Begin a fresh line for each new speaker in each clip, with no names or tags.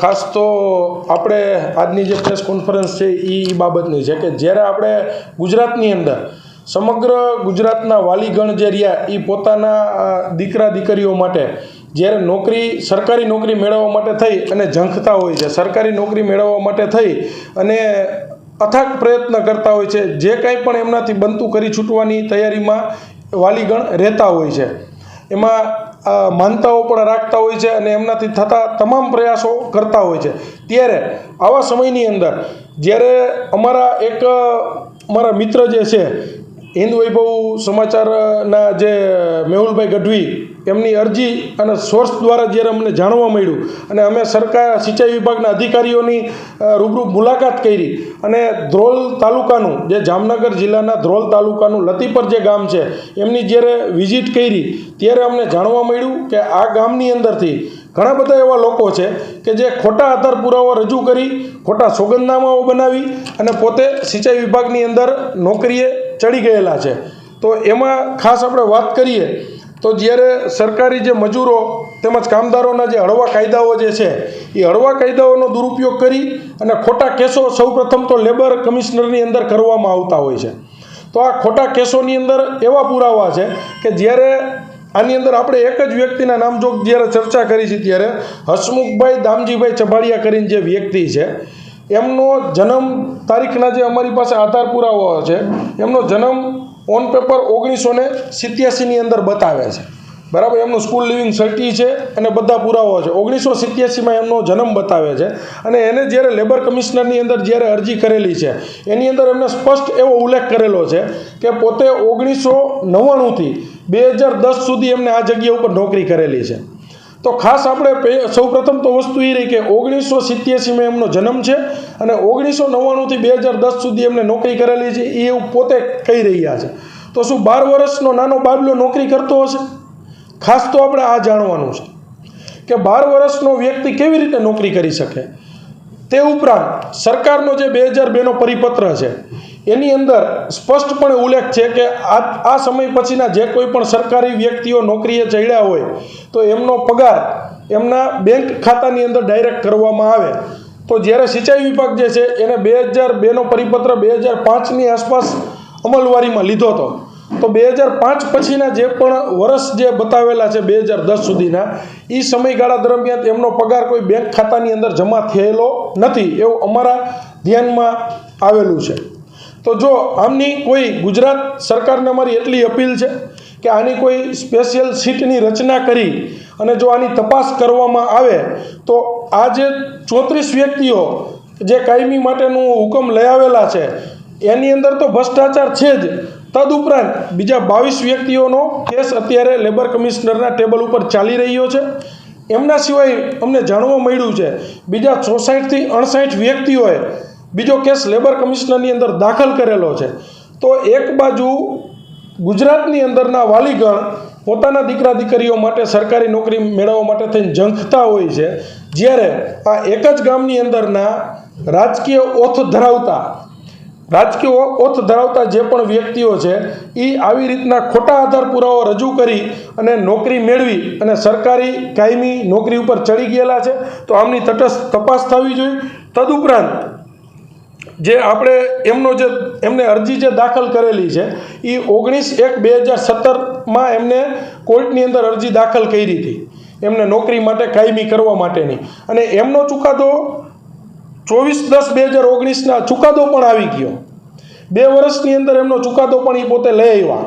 ખાસ તો આપણે આજની જે પ્રેસ કોન્ફરન્સ છે એ એ બાબતની છે કે જ્યારે આપણે ગુજરાતની અંદર સમગ્ર ગુજરાતના વાલીગણ જે રહ્યા એ પોતાના દીકરા દીકરીઓ માટે જ્યારે નોકરી, સરકારી નોકરી મેળવવા માટે થઈ અને ઝંખતા હોય છે, સરકારી નોકરી મેળવવા માટે થઈ અને અથાગ પ્રયત્ન કરતા હોય છે, જે કાંઈ પણ એમનાથી બનતું કરી છૂટવાની તૈયારીમાં વાલીગણ રહેતા હોય છે. એમાં માનતાઓ પણ રાખતા હોય છે અને એમનાથી થતા તમામ પ્રયાસો કરતા હોય છે. ત્યારે આવા સમયની અંદર, જ્યારે અમારા એક અમારા મિત્ર જે છે, હિન્દ વૈભવ સમાચારના જે મેહુલભાઈ ગઢવી એમની અરજી અને સોર્સ દ્વારા જ્યારે અમને જાણવા મળ્યું અને અમે સરકાર સિંચાઈ વિભાગના અધિકારીઓની રૂબરૂ મુલાકાત કરી અને ધ્રોલ તાલુકાનું, જે જામનગર જિલ્લાના ધ્રોલ તાલુકાનું લતીપર જે ગામ છે, એમની જ્યારે વિઝિટ કરી, ત્યારે અમને જાણવા મળ્યું કે આ ગામની અંદરથી ઘણા બધા એવા લોકો છે કે જે ખોટા આધાર પુરાવા રજૂ કરી, ખોટા સોગંદનામાઓ બનાવી અને પોતે સિંચાઈ વિભાગની અંદર નોકરીએ ચડી ગયેલા છે. તો એમાં ખાસ આપણે વાત કરીએ તો જ્યારે સરકારી જે મજૂરો તેમજ કામદારોના જે હળવા કાયદાઓ જે છે, એ હળવા કાયદાઓનો દુરુપયોગ કરી અને ખોટા કેસો સૌપ્રથમ તો લેબર કમિશનરની અંદર કરવામાં આવતા હોય છે. તો આ ખોટા કેસોની અંદર એવા પુરાવા છે કે જ્યારે આની અંદર આપણે એક જ વ્યક્તિના નામ જો જ્યારે ચર્ચા કરી છે ત્યારે હસમુખભાઈ દામજીભાઈ ચબાડિયા કરીને જે વ્યક્તિ છે, એમનો જન્મ તારીખના જે અમારી પાસે આધાર પુરાવા છે, એમનો જન્મ ઓન પેપર ઓગણીસો ને સિત્યાસીની અંદર બતાવે છે. બરાબર, એમનું સ્કૂલ લિવિંગ સર્ટી છે અને બધા પુરાવાઓ છે. ઓગણીસો સિત્યાસીમાં એમનો જન્મ બતાવે છે. અને એને જ્યારે લેબર કમિશનરની અંદર જ્યારે અરજી કરેલી છે, એની અંદર એમને સ્પષ્ટ એવો ઉલ્લેખ કરેલો છે કે પોતે ઓગણીસો નવ્વાણુંથી બે હજાર દસ સુધી એમને આ જગ્યા ઉપર નોકરી કરેલી છે. તો ખાસ આપણે સૌપ્રથમ તો વસ્તુ એ રહી કે ઓગણીસો સિત્યાસીમાં એમનો જન્મ છે અને ઓગણીસો નવ્વાણુંથી બે હજાર દસ સુધી એમને નોકરી કરેલી છે, એ એવું પોતે કહી રહ્યા છે. તો શું બાર વર્ષનો નાનો બાબલો નોકરી કરતો હશે? ખાસ તો આપણે આ જાણવાનું છે કે બાર વર્ષનો વ્યક્તિ કેવી રીતે નોકરી કરી શકે? તે ઉપરાંત સરકારનો જે બે હજાર બેનો પરિપત્ર છે એની અંદર સ્પષ્ટપણે ઉલ્લેખ છે કે આ આ સમય પછીના જે કોઈ પણ સરકારી વ્યક્તિઓ નોકરીએ ચડ્યા હોય, તો એમનો પગાર એમના બેંક ખાતાની અંદર ડાયરેક્ટ કરવામાં આવે. તો જ્યારે સિંચાઈ વિભાગ જે છે, એને બે હજાર બેનો પરિપત્ર બે હજાર પાંચની આસપાસ અમલવારીમાં લીધો હતો. તો બે હજાર પાંચ પછીના જે પણ વર્ષ જે બતાવેલા છે, બે હજાર દસ સુધીના એ સમયગાળા દરમિયાન એમનો પગાર કોઈ બેંક ખાતાની અંદર જમા થયેલો નથી એવું અમારા ધ્યાનમાં આવેલું છે. તો જો આમની કોઈ ગુજરાત સરકારને અમારી એટલી અપીલ છે કે આની કોઈ સ્પેશિયલ સીટની રચના કરી અને જો આની તપાસ કરવામાં આવે, તો આ જે ચોત્રીસ વ્યક્તિઓ જે કાયમી માટેનું હુકમ લઈ આવેલા છે, એની અંદર તો ભ્રષ્ટાચાર છે જ. તદુપરાંત બીજા બાવીસ વ્યક્તિઓનો કેસ અત્યારે લેબર કમિશનરના ટેબલ ઉપર ચાલી રહ્યો છે. એમના સિવાય અમને જાણવા મળ્યું છે, બીજા ચોસાઠથી અણસાઠ વ્યક્તિઓએ બીજો કેસ લેબર કમિશનરની અંદર દાખલ કરેલો છે. તો એક બાજુ ગુજરાતની અંદરના વાલીગણ પોતાના દીકરા દીકરીઓ માટે સરકારી નોકરી મેળવવા માટે થઈને ઝંખતા હોય છે. જ્યારે આ એક જ ગામની અંદરના રાજકીય ઓથ ધરાવતા, રાજકીય ઓથ ધરાવતા જે પણ વ્યક્તિઓ છે એ આવી રીતના ખોટા આધાર પુરાવો રજૂ કરી અને નોકરી મેળવી અને સરકારી કાયમી નોકરી ઉપર ચડી ગયેલા છે. તો આમની તટસ્થ તપાસ થવી જોઈએ. તદુપરાંત જે આપણે એમનો જે, એમને અરજી જે દાખલ કરેલી છે એ ઓગણીસ એક બે હજાર સત્તરમાં એમને કોર્ટની અંદર અરજી દાખલ કરી હતી. એમને નોકરી માટે કાયમી કરવા માટેની. અને એમનો ચુકાદો ચોવીસ દસ બે હજાર ઓગણીસના ચુકાદો પણ આવી ગયો. બે વર્ષની અંદર એમનો ચુકાદો પણ એ પોતે લઈ આવ્યા.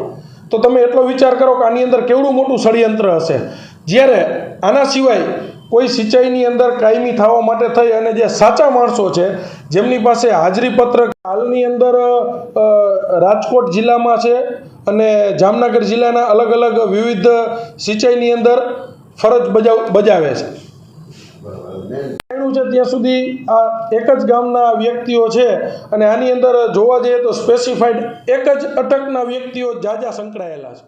તો તમે એટલો વિચાર કરો કે આની અંદર કેવડું મોટું ષડયંત્ર હશે. જ્યારે આના સિવાય કોઈ સિંચાઈની અંદર કાયમી થવા માટે થઈ અને જે સાચા માણસો છે, જેમની પાસે હાજરી પત્રક હાલની અંદર રાજકોટ જિલ્લામાં છે અને જામનગર જિલ્લાના અલગ અલગ વિવિધ સિંચાઈની અંદર ફરજ બજાવ, બજાવે છે. છે, ત્યાં સુધી આ એક જ ગામના વ્યક્તિઓ છે અને આની અંદર જોવા જઈએ તો સ્પેસિફાઈડ એક જ અટકના વ્યક્તિઓ જાજા સંકળાયેલા છે.